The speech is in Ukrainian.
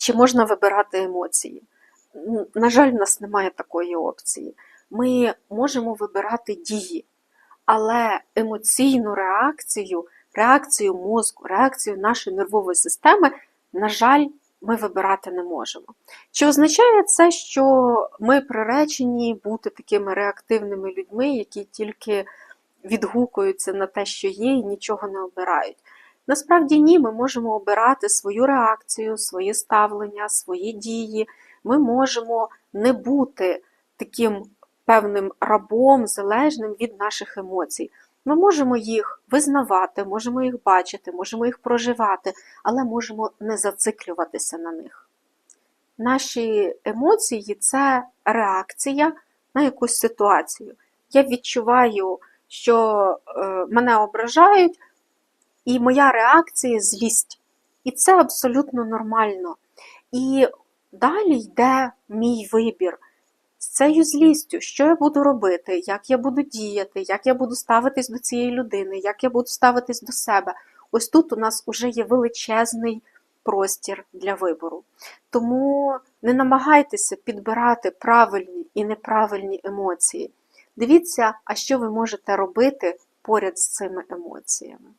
Чи можна вибирати емоції? На жаль, в нас немає такої опції. Ми можемо вибирати дії, але емоційну реакцію, реакцію мозку, реакцію нашої нервової системи, на жаль, ми вибирати не можемо. Чи означає це, що ми приречені бути такими реактивними людьми, які тільки відгукуються на те, що є, і нічого не обирають? Насправді ні, ми можемо обирати свою реакцію, своє ставлення, свої дії. Ми можемо не бути таким певним рабом, залежним від наших емоцій. Ми можемо їх визнавати, можемо їх бачити, можемо їх проживати, але можемо не зациклюватися на них. Наші емоції це реакція на якусь ситуацію. Я відчуваю, що е, мене ображають, і моя реакція злість. І це абсолютно нормально. І далі йде мій вибір з цією злістю, що я буду робити, як я буду діяти, як я буду ставитись до цієї людини, як я буду ставитись до себе. Ось тут у нас вже є величезний простір для вибору. Тому не намагайтеся підбирати правильні і неправильні емоції. Дивіться, а що ви можете робити поряд з цими емоціями.